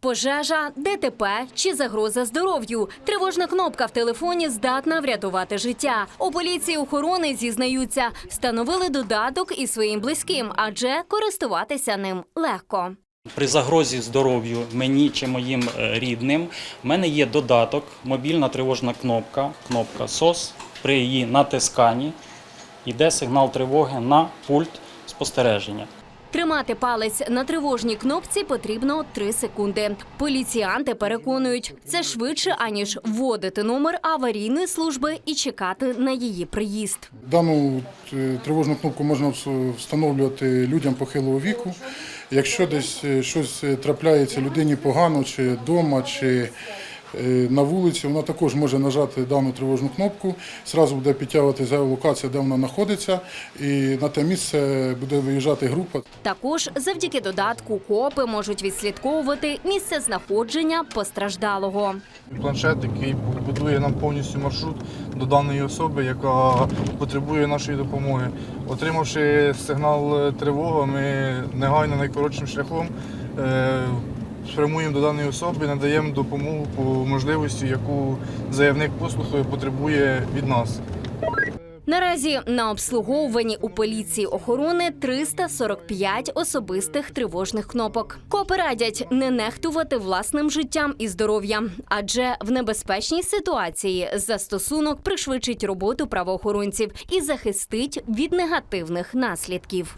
Пожежа, ДТП чи загроза здоров'ю. Тривожна кнопка в телефоні здатна врятувати життя. У поліції охорони зізнаються, встановили додаток і своїм близьким, адже користуватися ним легко. При загрозі здоров'ю мені чи моїм е, рідним в мене є додаток, мобільна тривожна кнопка, кнопка SOS. При її натисканні йде сигнал тривоги на пульт спостереження. Тримати палець на тривожній кнопці потрібно 3 секунди. Поліціянти переконують, це швидше аніж вводити номер аварійної служби і чекати на її приїзд. Дану е, тривожну кнопку можна встановлювати людям похилого віку. Якщо десь е, щось е, трапляється людині погано, чи вдома, чи на вулиці, вона також може нажати дану тривожну кнопку. Зразу буде підтягувати геолокація, де вона знаходиться, і на те місце буде виїжджати група. Також завдяки додатку копи можуть відслідковувати місце знаходження постраждалого. Планшет, який будує нам повністю маршрут до даної особи, яка потребує нашої допомоги. Отримавши сигнал е, тривоги, ми негайно найкоротшим шляхом спрямуємо до даної особи, надаємо допомогу по можливості, яку заявник послуг потребує від нас. Наразі на обслуговуванні у поліції охорони 345 особистих тривожних кнопок. Копи радять не нехтувати власним життям і здоров'ям, адже в небезпечній ситуації застосунок пришвидшить роботу правоохоронців і захистить від негативних наслідків.